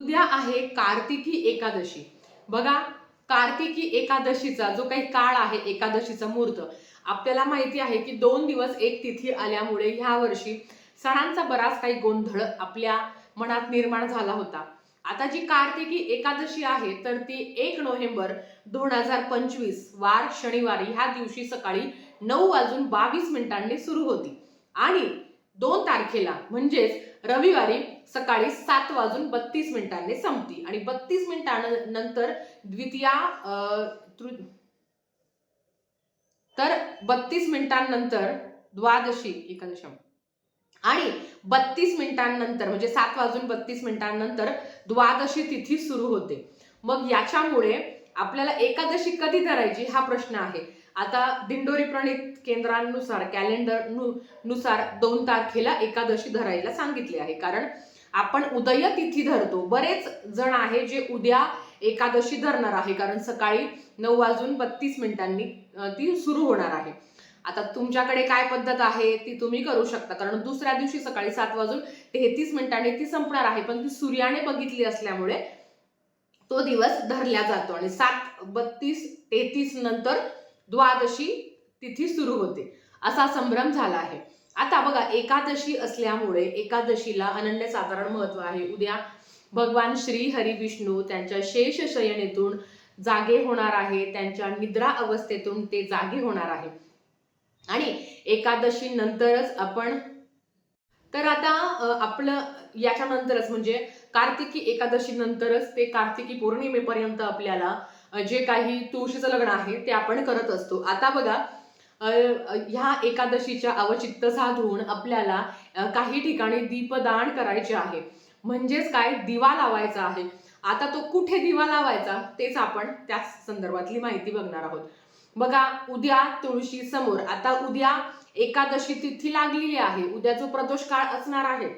उद्या आहे कार्तिकी एकादशी. बघा कार्तिकी एकादशीचा जो काही काळ आहे एकादशीचा मुहूर्त आपल्याला माहिती आहे की दोन दिवस एक तिथी आल्यामुळे ह्या वर्षी सणांचा बराच काही गोंधळ आपल्या मनात निर्माण झाला होता. आता जी कार्तिकी एकादशी आहे तर ती एक नोव्हेंबर दोन हजार पंचवीस वार शनिवारी ह्या दिवशी सकाळी नऊ वाजून बावीस मिनिटांनी सुरू होती. आणि दोन तारखेला म्हणजेच रविवारी सकाळी सात वाजून बत्तीस मिनिटांनी संपती. आणि बत्तीस मिनिटांनंतर द्वितीया अं, तर बत्तीस मिनिटांनंतर द्वादशी एकादश आणि बत्तीस मिनिटांनंतर म्हणजे सात वाजून बत्तीस मिनिटांनंतर द्वादशी तिथी सुरू होते. मग याच्यामुळे आपल्याला एकादशी कधी धरायची हा प्रश्न आहे. आता दिंडोरी प्रणित केंद्रांनुसार कॅलेंडर नु नुसार दोन तारखेला एकादशी धरायला सांगितले आहे. कारण आपण उदय तिथी धरतो. बरेच जण आहे जे उद्या एकादशी धरणार आहे. कारण सकाळी नऊ वाजून बत्तीस मिनिटांनी ती सुरू होणार आहे. आता तुमच्याकडे काय पद्धत आहे ती तुम्ही करू शकता. कारण दुसऱ्या दिवशी सकाळी सात वाजून तेहतीस मिनिटांनी ती संपणार आहे. पण ती सूर्याने बघितली असल्यामुळे तो दिवस धरला जातो. आणि सात बत्तीस तेहतीस नंतर द्वादशी तिथी सुरू होते. असा संभ्रम झाला आहे. आता बघा एकादशी असल्यामुळे एकादशीला अनन्यसाधारण महत्त्व आहे. उद्या भगवान श्री हरी विष्णू त्यांच्या शेष शयनेतून जागे होणार आहे. त्यांच्या निद्रा अवस्थेतून ते जागे होणार आहे. आणि एकादशी नंतरच आपण तर आता आपलं याच्यानंतरच म्हणजे कार्तिकी एकादशी नंतरच ते कार्तिकी पौर्णिमेपर्यंत आपल्याला जे काही तुळशीचं लग्न आहे ते आपण करत असतो. आता बघा ह्या एकादशीच्या अवचित्त साधून आपल्याला काही ठिकाणी दीपदान करायचे आहे. म्हणजेच काय? दिवा लावायचा आहे. आता तो कुठे दिवा लावायचा? तेच आपण त्या संदर्भातली माहिती बघणार आहोत. बघा उद्या तुळशी समोर आता उद्या एकादशी तिथी लागलेली आहे. उद्या जो प्रदोष काळ असणार आहे.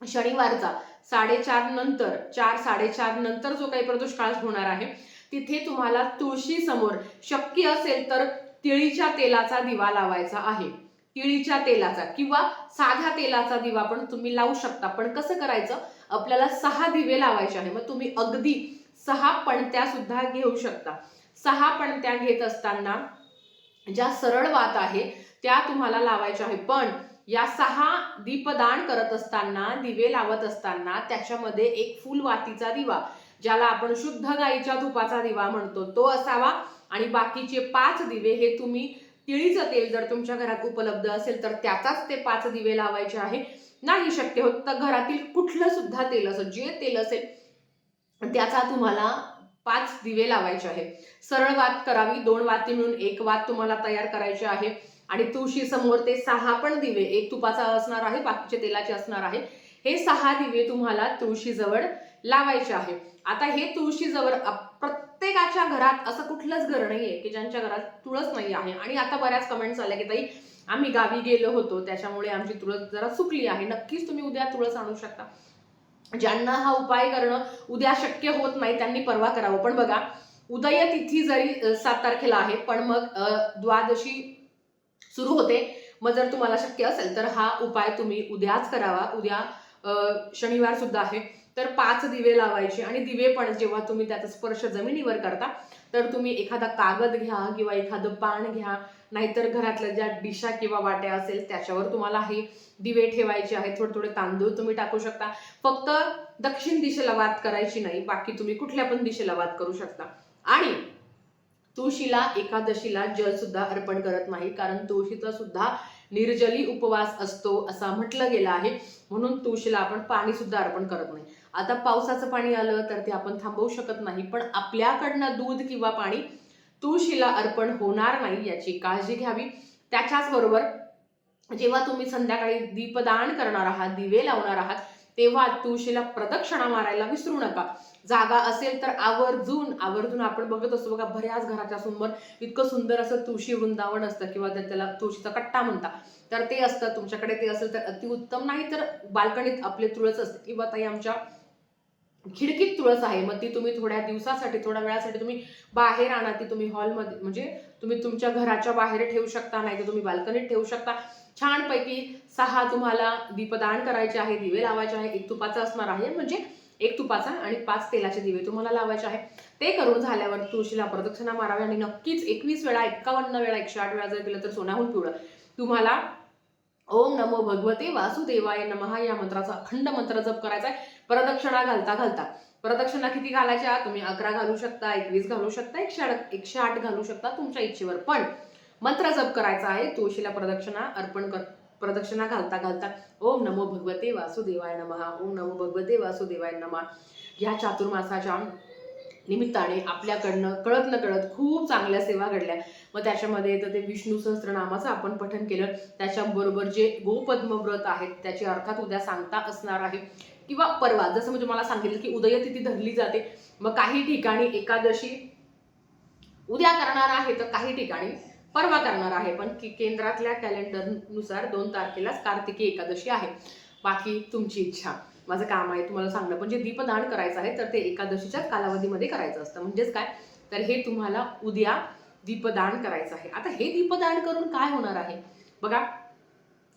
शनिवारचा साडेचार नंतर चार साडेचार नंतर जो काही प्रदोष काळ होणार आहे तिथे तुम्हाला तुळशी समोर शक्य असेल तर तिळीच्या तेलाचा दिवा लावायचा आहे. तिळीच्या तेलाचा किंवा साध्या तेलाचा दिवा पण तुम्ही लावू शकता. पण कसं करायचं? आपल्याला सहा दिवे लावायचे आहे मग तुम्ही अगदी सहा पणत्या सुद्धा घेऊ शकता. सहा पणत्या घेत असताना ज्या सरळ वात आहे त्या तुम्हाला लावायच्या आहे पण या सहा दीपदान करत असताना दिवे लावत असताना त्याच्यामध्ये एक फुलवातीचा दिवा ज्याला आपण शुद्ध गाईच्या तुपाचा दिवा म्हणतो तो असावा. आणि बाकीचे पाच दिवे हे तुम्ही तिळीचं तेल जर तुमच्या घरात उपलब्ध असेल तर त्याचाच ते पाच दिवे लावायचे आहे. नाही शक्य होत तर घरातील कुठलं सुद्धा तेल असं जे तेल असेल त्याचा तुम्हाला पाच दिवे लावायचे आहे. सरळ वात करावी दोन वाती मिळून एक वात तुम्हाला तयार करायची आहे. आणि तुळशी समोर ते सहा पण दिवे एक तुपाचा असणार आहे बाकीचे तेलाचे असणार आहे. हे सहा दिवे तुम्हाला तुळशीजवळ लावायचे आहे. आता हे तुळशीजवळ प्रत्येकाच्या घरात असं कुठलंच घर नाहीये की ज्यांच्या घरात तुळस नाही आहे. आणि आता बऱ्याच कमेंट्स आल्या की ताई आम्ही गावी गेलो होतो त्याच्यामुळे आमची तुळस जरा सुकली आहे. नक्कीच तुम्ही उद्या तुळस आणू शकता. ज्यांना हा उपाय करणं उद्या शक्य होत नाही त्यांनी परवा करावं. पण बघा उदय तिथी जरी सात तारखेला आहे पण मग द्वादशी सुरू होते. मग जर तुम्हाला शक्य असेल तर हा उपाय तुम्ही उद्याच करावा. उद्या शनिवार सुद्धा आहे. तर पाच दिवे लावायचे आणि दिवे पण जेव्हा तुम्ही त्याचा स्पर्श जमिनीवर करता तर तुम्ही एखादा कागद घ्या किंवा एखादं पान घ्या. नाहीतर घरातल्या ज्या डिशा किंवा वाट्या असेल त्याच्यावर तुम्हाला हे दिवे ठेवायचे आहेत. थोडे थोडे तांदूळ तुम्ही टाकू शकता. फक्त दक्षिण दिशेला वात करायची नाही बाकी तुम्ही कुठल्या पण दिशेला वात करू शकता. आणि तुळशीला एकादशीला जल सुद्धा अर्पण करत नाही कारण तुळशीचा सुद्धा निर्जली उपवास असतो असा म्हटलं गेलं आहे. म्हणून तुळशीला आपण पाणी सुद्धा अर्पण करत नाही. आता पावसाचं पाणी आलं तर ते आपण थांबवू शकत नाही पण आपल्याकडनं दूध किंवा पाणी तुळशीला अर्पण होणार नाही याची काळजी घ्यावी. त्याच्याच बरोबर जेव्हा तुम्ही संध्याकाळी दीपदान करणार आहात दिवे लावणार आहात तेव्हा तुळशीला प्रदक्षिणा मारायला विसरू नका. जागा असेल तर आवर्जून आवर्जून आपण बघत असतो बघा बऱ्याच घराच्या समोर इतकं सुंदर असं तुळशी वृंदावन असतं किंवा त्याला तुळशीचा कट्टा म्हणतात. तर ते असतं तुमच्याकडे ते असेल तर अतिउत्तम नाही तर बाल्कनीत आपले तुळस असते किंवा ताई आमच्या खिडकीत तुळस आहे. मग ती तुम्ही थोड्या दिवसासाठी थोड्या वेळासाठी तुम्ही बाहेर आणा ती तुम्ही हॉलमध्ये. म्हणजे तुम्ही तुमच्या घराच्या बाहेर ठेवू शकता नाही तर तुम्ही बाल्कनीत ठेवू शकता. छानपैकी सहा तुम्हाला दीपदान करायचे आहे दिवे लावायचे आहे. एक तुपाचा असणार आहे म्हणजे एक तुपाचा आणि पाच तेलाचे दिवे तुम्हाला लावायचे आहे. ते करून झाल्यावर तुळशीला प्रदक्षिणा मारावी आणि नक्कीच एकवीस वेळा एक्कावन्न वेळा एकशे आठ वेळा जर केलं तर सोन्याहून पिवळं. तुम्हाला ओम नमो भगवते वासुदेवाय नमहा या मंत्राचा अखंड मंत्र जप करायचा आहे. प्रदक्षिणा घालता घालता. प्रदक्षिणा किती घालायच्या? तुम्ही अकरा घालू शकता एकवीस घालू शकता एकशे आठ एकशे आठ घालू शकता तुमच्या इच्छेवर. पण मंत्र जप करायचा आहे तुळशीला प्रदक्षिणा अर्पण कर प्रदक्षिणा घालता घालता. ओम नमो भगवते वासुदेवाय नमः ओम नमो भगवते वासुदेवाय नमः. या चातुर्मासाच्या निमित्ताने आपल्याकडनं कळत न कळत खूप चांगल्या सेवा घडल्या. मग त्याच्यामध्ये तर ते विष्णू सहस्त्रनामाचं आपण पठन केलं. त्याच्याबरोबर जे गोपद्म व्रत आहेत त्याची अर्थात उद्या सांगता असणार आहे. किंवा परवा जसं मी तुम्हाला सांगितलं की उदयतिथी धरली जाते. मग काही ठिकाणी एकादशी उद्या करणार आहे तर काही ठिकाणी परवा करणार आहे. पण की केंद्रातल्या कॅलेंडरनुसार दोन तारखेलाच कार्तिकी एकादशी आहे. बाकी तुमची इच्छा. माझं काम आहे तुम्हाला सांगणं. पण जे दीपदान करायचं आहे तर ते एकादशीच्या कालावधीमध्ये करायचं असतं. म्हणजेच काय? तर हे तुम्हाला उद्या दीपदान करायचं आहे. आता हे दीपदान करून काय होणार आहे? बघा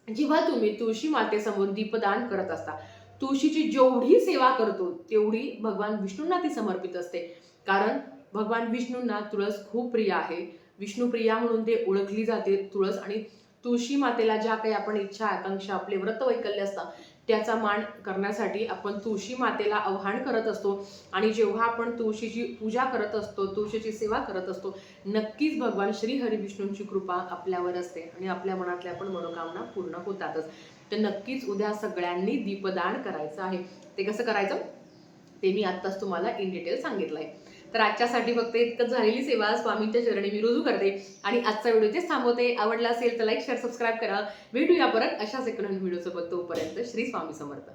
जेव्हा तुम्ही तुळशी मातेसमोर दीपदान करत असता तुळशीची जेवढी सेवा करतो तेवढी भगवान विष्णूंना ती समर्पित असते. कारण भगवान विष्णूंना तुळस खूप प्रिय आहे. विष्णुप्रिया म्हणून ते ओळखली जाते तुळस. आणि तुळशी मातेला ज्या काही आपण इच्छा आकांक्षा आपले व्रत वैकल्य असतात त्याचा मान करण्यासाठी आपण तुळशी मातेला आव्हान करत असतो. आणि जेव्हा आपण तुळशीची पूजा करत असतो तुळशीची सेवा करत असतो नक्कीच भगवान श्री हरी विष्णूंची कृपा आपल्यावर असते आणि आपल्या मनातल्या पण मनोकामना पूर्ण होतातच. तर नक्कीच उद्या सगळ्यांनी दीपदान करायचं आहे. ते कसं करायचं? ते मी आत्ताच तुम्हाला इन डिटेल सांगितलं आहे तर आजच्यासाठी फक्त इतकंच झालेली सेवा स्वामींच्या चरणी मी रुजू करते आणि आजचा व्हिडिओ जे थांबवते. आवडला असेल तर लाईक शेअर सबस्क्राईब करा. भेटूया परत अशाच एक नवीन व्हिडिओसोबत. तोपर्यंत श्री स्वामी समर्थ.